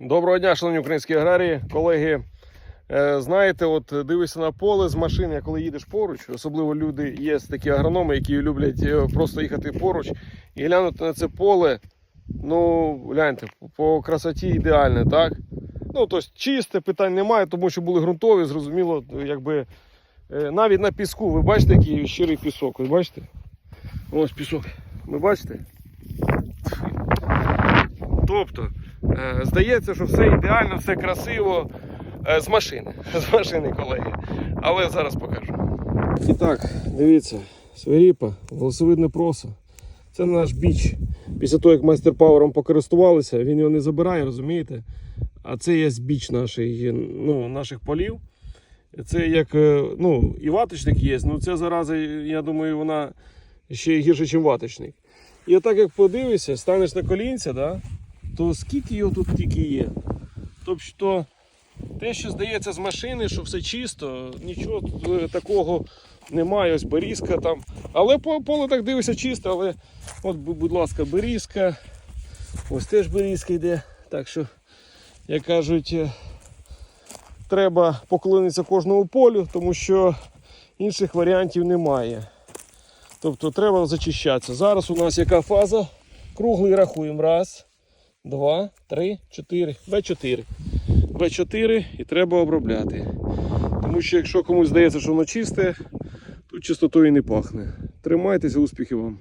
Доброго дня, шановні українські аграрії, колеги. Е, Знаєте, от дивишся на поле з машини, коли їдеш поруч, особливо люди є такі агрономи, які люблять е, просто їхати поруч і глянути на це поле. Ну, гляньте, по красоті ідеальне, так? Ну, тобто чисте, питань немає, тому що були ґрунтові, зрозуміло, якби е, навіть на піску, ви бачите, який щирий пісок, ви бачите? Ось пісок. Ви бачите? Тобто, е, здається, що все ідеально, все красиво е, з машини. З машини, колеги. Але зараз покажу. І так, дивіться, свиріпа, волосовидне просо. Це наш біч. Після того, як майстер пауером покористувалися, він його не забирає, розумієте? А це є біч наших, ну, наших полів. Це як е, ну, і ваточник є, ну це зараза, я думаю, вона ще гірше, ніж ваточник. І отак як подивишся, станеш на колінця, да, то скільки його тут тільки є. Тобто те, що здається з машини, що все чисто, нічого тут е, такого немає, ось берізка там. Але по поле так дивишся чисто, але от, будь ласка, берізка. Ось теж берізка йде. Так що, як кажуть, е, треба поклонитися кожному полю, тому що інших варіантів немає. Тобто треба зачищатися. Зараз у нас яка фаза? Круглий рахуємо. Раз, два, три, чотири. В4. В4 і треба обробляти. Тому що якщо комусь здається, що воно чисте, тут чистотою не пахне. Тримайтеся, успіхів вам!